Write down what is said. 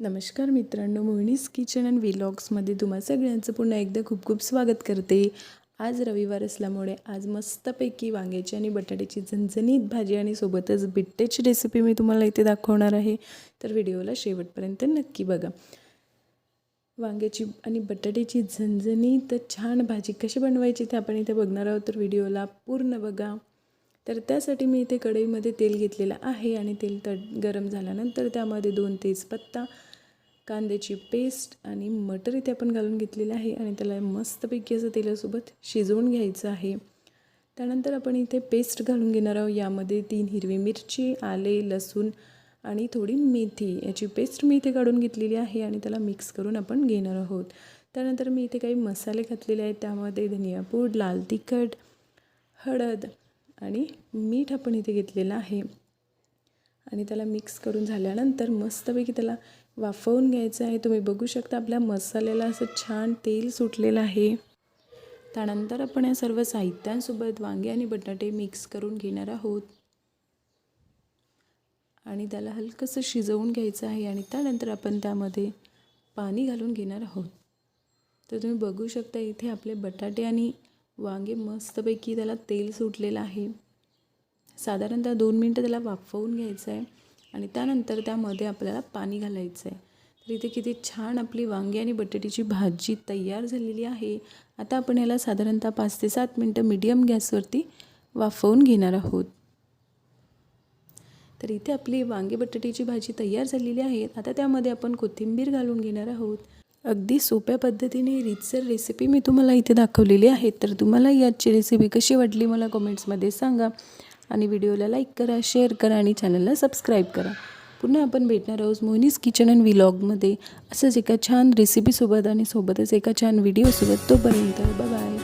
नमस्कार मित्रांनो मोहिनीस kitchen and व्लॉग्समध्ये तुम्हा सगळ्यांचं पुन्हा एकदा खूप खूप स्वागत करते. आज रविवार असल्यामुळे आज मस्तपैकी वांग्याची आणि बटाट्याची झणझणीत भाजी आणि सोबतच बिट्ट्याची रेसिपी मी तुम्हाला इथे दाखवणार आहे. तर व्हिडिओला शेवटपर्यंत नक्की बघा. वांग्याची आणि बटाट्याची झणझणीत छान भाजी कशी बनवायची ते आपण इथे बघणार आहोत. तर व्हिडिओला पूर्ण बघा. तर त्यासाठी मी इथे कढईमध्ये तेल घेतलेलं आहे आणि तेल तड गरम झाल्यानंतर त्यामध्ये दोन तेजपत्ता कांद्याची पेस्ट आणि मटर इथे आपण घालून घेतलेलं आहे आणि त्याला मस्तपैकी असं तेलासोबत शिजवून घ्यायचं आहे. त्यानंतर आपण इथे पेस्ट घालून घेणार आहोत. यामध्ये तीन हिरवी मिरची आले लसूण आणि थोडी मेथी याची पेस्ट मी इथे काढून घेतलेली आहे आणि त्याला मिक्स करून आपण घेणार आहोत. त्यानंतर मी इथे काही मसाले घातलेले आहेत. त्यामध्ये धनियापूड लाल तिखट हळद आणि मीठ आपण इथे घेतलेलं आहे. आणि त्याला मिक्स करून झाल्यानंतर मस्तपैकी त्याला वाफवून घ्यायचं आहे. तुम्ही बघू शकता आपल्या मसाल्याला असं छान तेल सुटलेलं आहे. त्यानंतर आपण या सर्व साहित्यांसोबत वांगे आणि बटाटे मिक्स करून घेणार आहोत. आणि त्याला हलकंसं शिजवून घ्यायचं आहे आणि त्यानंतर आपण त्यामध्ये पाणी घालून घेणार आहोत. तर तुम्ही बघू शकता इथे आपले बटाटे आणि वांगे मस्तपैकी त्याला तेल सुटलेलं आहे. साधारणतः दोन मिनटं त्याला वाफवून घ्यायचं आहे आणि त्यानंतर त्यामध्ये आपल्याला पाणी घालायचं आहे तर इथे किती छान आपली वांगी आणि बटाट्याची भाजी तयार झालेली आहे. आता आपण याला साधारणतः पाच ते सात मिनटं मीडियम गॅसवरती वाफवून घेणार आहोत. तर इथे आपली वांगी बटाट्याची भाजी तयार झालेली आहे. आता त्यामध्ये आपण कोथिंबीर घालून घेणार आहोत. अगदी सोप्या पद्धतीने रीतसर रेसिपी मी तुम्हाला इथे दाखवलेली आहे. तर तुम्हाला याची रेसिपी कशी वाटली मला कमेंट्समध्ये सांगा. आणि व्हिडिओला लाईक करा शेअर करा आणि चॅनलला सबस्क्राईब करा. पुन्हा आपण भेटणार आहोत मोहिनीस किचन अँड व्लॉगमध्ये असंच एका छान रेसिपीसोबत आणि सोबतच एका छान व्हिडिओसोबत तोपर्यंत बाय